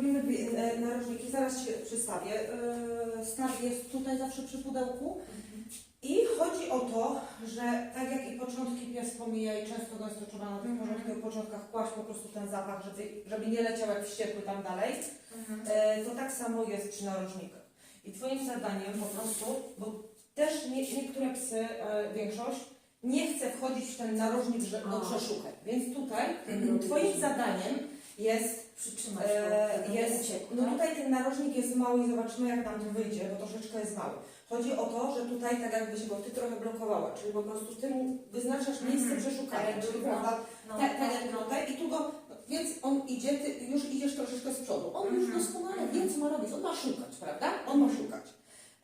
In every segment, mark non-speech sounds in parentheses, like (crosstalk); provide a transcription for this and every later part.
zrobimy dwie- e, narożniki, zaraz się przedstawię. E, Start jest tutaj zawsze przy pudełku. I chodzi o to, że tak jak i początki pies pomija i często go jest to trzeba na tych Mhm. początkowych początkach kłaść po prostu ten zapach, żeby, żeby nie leciał jak wściekły tam dalej, Mhm. e, to tak samo jest przy narożnikach. I Twoim zadaniem po prostu, bo też nie, niektóre psy, większość, nie chce wchodzić w ten narożnik że, do A. przeszukać. Więc tutaj Mhm. Twoim zadaniem jest Przytrzymać E, jest, uciekł, no tak? tutaj ten narożnik jest mały i zobaczymy jak nam to wyjdzie, bo troszeczkę jest mały. Chodzi o to, że tutaj tak jakbyś go ty trochę blokowała, czyli po prostu ty mu wyznaczasz miejsce Mhm. przeszukania, Tak, czyli no. prawda, No, tak, tak jak tutaj i tu go, no, więc on idzie, ty już idziesz troszeczkę z przodu. On już Mhm. doskonale wie co ma robić, on ma szukać, prawda? On ma szukać.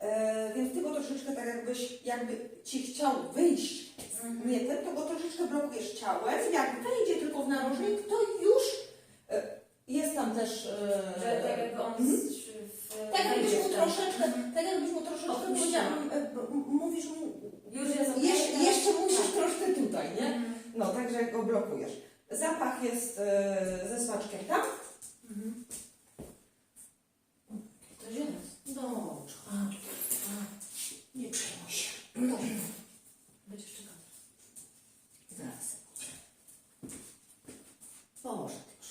E, więc ty go troszeczkę tak jakbyś, jakby ci chciał wyjść Mhm. nie ten, to go troszeczkę blokujesz ciałem. Jak wejdzie tylko w narożnik, to już jest tam też. e, Że tak jakby on w, tak jakbyś mu troszeczkę, tak jakbyś mu troszeczkę powiedziałam, e, mówisz mu, Już jest jeszcze, jeszcze musisz Tak. troszkę tutaj, nie? Mhm. No, także go blokujesz. Zapach jest e, ze smaczkiem, tak? Mhm. To zielony. Dobrze. A, a. Nie przejmuj się. Dobrze. Będziesz czekał. Zaraz. Poszedł już.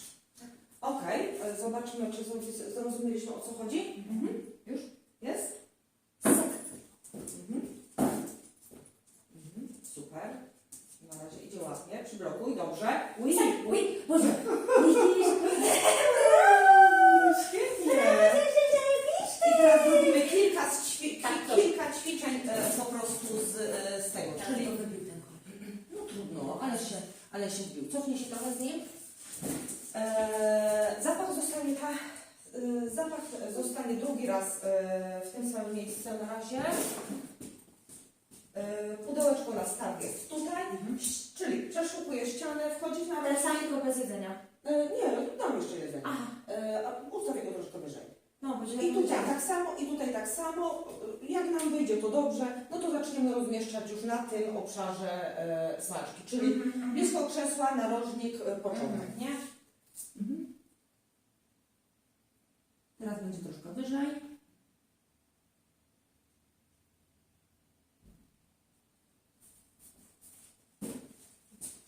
Okej, e, zobaczmy, czy zrobi- zrozumieliśmy o co chodzi. Mhm. Już? Jest? Mhm. Mhm. Super. Na razie idzie ładnie. Przyblokuj, dobrze. Ui, zostanie drugi raz e, w tym samym miejscu na razie. E, pudełeczko na start jest tutaj, Mhm. czyli przeszukuje ścianę, wchodzi na Ten sam tylko bez jedzenia. E, nie, dam jeszcze jedzenie. Aha. A ustawię go troszkę wyżej. No, będzie I tutaj tak samo, i tutaj tak samo. Jak nam wyjdzie to dobrze, no to zaczniemy rozmieszczać już na tym obszarze e, smaczki, czyli Mhm. blisko krzesła, narożnik, początek, Mhm. nie? Teraz będzie troszkę wyżej.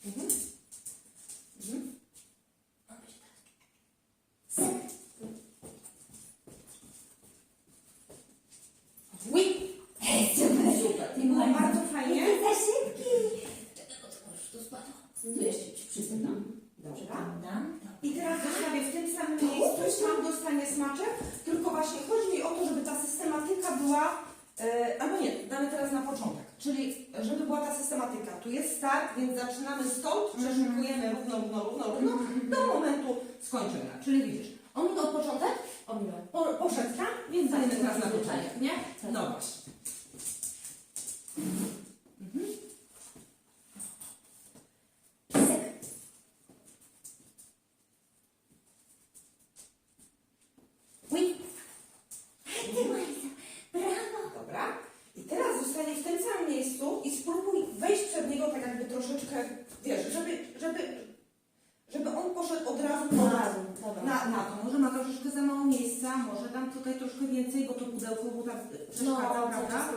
Mhm. Mhm. Oui. Super. I było bardzo fajnie. za szybki. Tu spadło. Tu jeszcze ci przysypam. Dobra. Przypomnam. I teraz zostawię w tym samym tam dostanie smaczek, tylko właśnie chodzi mi o to, żeby ta systematyka była, e, albo nie, damy teraz na początek, czyli żeby była ta systematyka. Tu jest start, więc zaczynamy stąd, przeszukujemy równo, równo, równo, równo, do momentu skończenia. Czyli widzisz, on minął początek, Omiłem. po, poszedł tam, więc dajemy teraz na początek, nie? Tak. No właśnie. Mhm. Sek. Oui. Ty, Majza. Brawo. Dobra. I teraz zostanie w tym samym miejscu i spróbuj wejść przed niego tak jakby troszeczkę, wiesz, żeby, żeby, żeby on poszedł od razu Od na, razu, dobra. na, na to. Może ma troszeczkę za mało miejsca, może dam tutaj troszkę więcej, bo to tak No, prawda?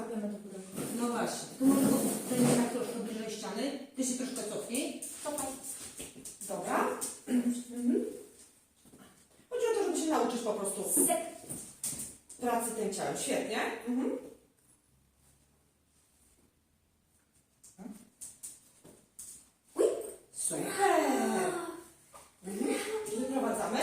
No właśnie. Tu może ten jednak troszkę bliżej ściany. Ty się troszkę cofnij. Cofaj. Dobra. Mhm. Chodzi o to, żeby się nauczyć po prostu pracy tym ciałem. Świetnie. Mhm. Super. Mhm. Wyprowadzamy.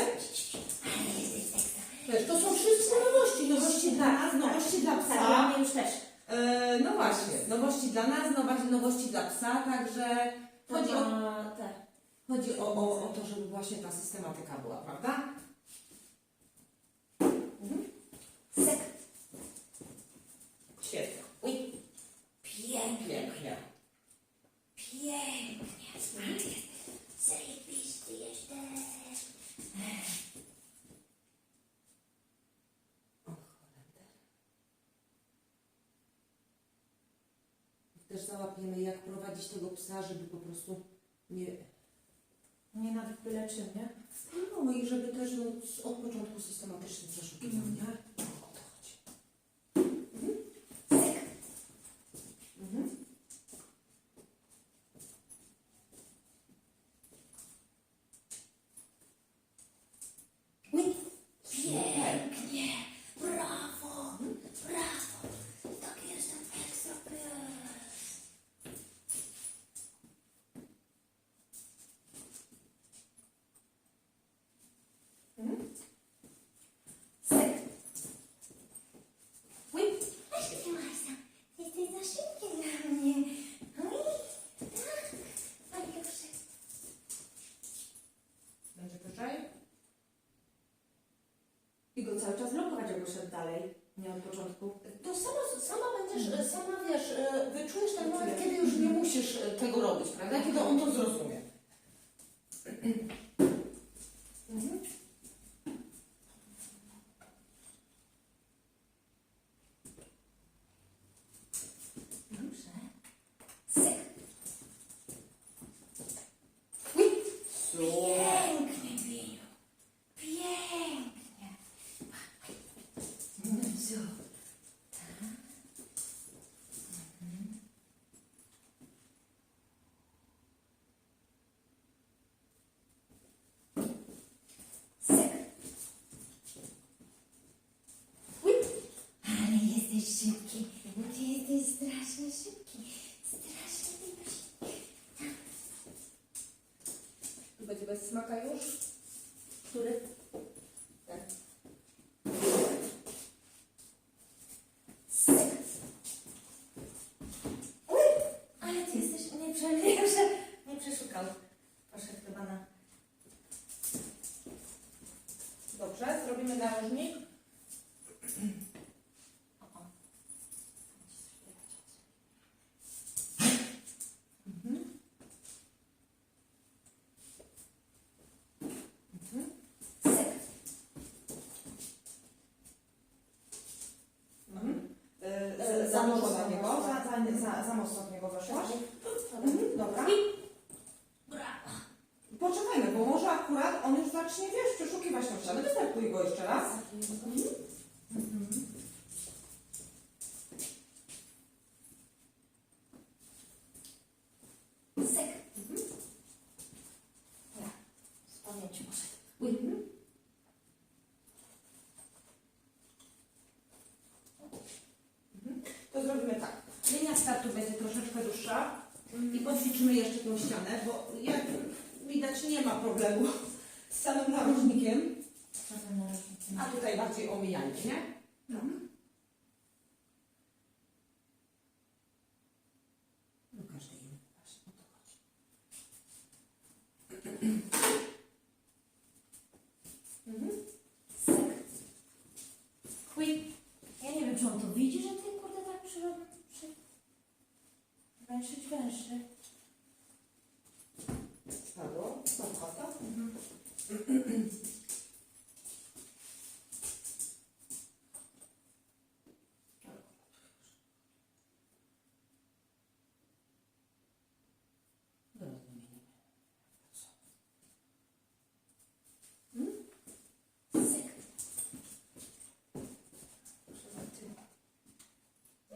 Wiesz, to są wszystko nowości. Nowości dla nas, nowości dla Tak, psa. dla mnie już też. E, no właśnie, nowości dla nas, nowości, nowości dla psa, także chodzi o, te. chodzi o, o, o to, żeby właśnie ta systematyka była, prawda? Sek. Świetnie. Uj. Pięknie. Załapiemy, jak prowadzić tego psa, żeby po prostu nie... Nie na byle czym, nie? No i żeby też no, od początku systematycznie przeszukiwał, nie? O to chodzi. Cyk. Mhm. Ui. Pięknie. Brawo. Brawo. Tak jestem ekstra pies. Cyk. Ui. Aż ty, Marsa. Jesteś za szybki dla mnie. Ui. Tak. Najlepszy. Będzie wyżej? I go cały czas blokować, jakby szedł dalej. Nie od początku. To sama, sama będziesz, e, sama wiesz, e, wyczujesz ten moment, kiedy już nie musisz tego robić, prawda? Kiedy on to zrozumie. (clears throat) Mhm. Dobrze. Cyk. Super. Pięknie, Winiu. Pięknie. No co? Tak. Mhm. Cyk. Ui. Ale jesteś szybki. Ty jesteś strasznie szybki. Strasznie szybki. Tu będzie bez smaka już? Który? Tak. Syk. Uj, ale ty jesteś nieprzemierzony. Nie przeszukał. Poszedł chyba na... Dobrze, zrobimy narożnik. O, o. Mhm. Mhm. Syk. Mhm. E, Za, za mocno do niego, za, za, za, za mocno w niego weszłaś. Mhm. Dobra. Brawo. Poczekajmy, bo może akurat on już zacznie, wiesz, tą ścianę. Wystartuj go jeszcze raz. Mhm. Syk. Ja. Z pamięci. Mhm. Mhm. To zrobimy tak. Linia startu będzie troszeczkę dłuższa i poćwiczymy jeszcze tą ścianę, bo jak widać nie ma problemu z samym narożnikiem, a tutaj bardziej omijanie, nie? Mhm. No każdy inny właśnie o to chodzi. Mhm. Syk. Uj. Ja nie wiem, czy on to widzi, że ty kurde tak przy... przy... Węszyć węszy. Padło? Zapłata? Syk.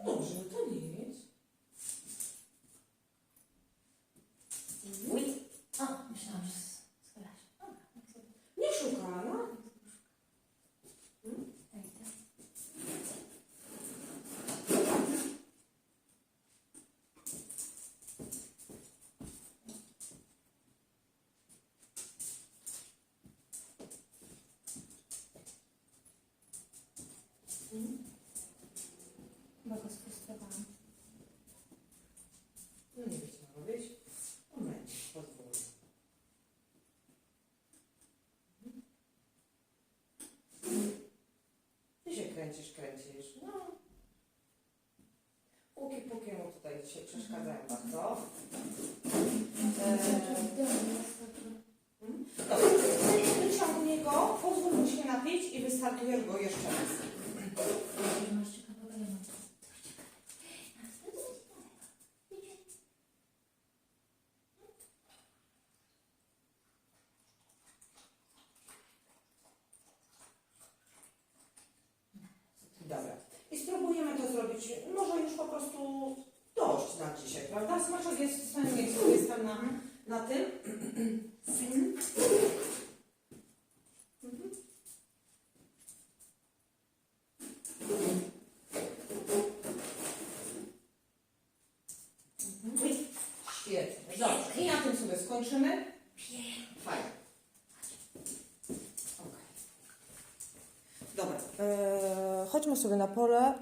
Dobrze, no to nic. Uj. O, myślałam, że z, z garażu. Dobra, jak sobie... Nie szuka, no. Daj to. Bo go sfrustrowałam. No nie wiecie, co robić. Moment, pozwól. Ty się kręcisz, kręcisz. No. Póki pókiemu tutaj się przeszkadzają bardzo. Dobra, wyciągnij go, pozwól mu się napić i wystartujesz go jeszcze raz. Thank you. Skończymy. Fajnie. Okej. Dobra, eee, chodźmy sobie na pole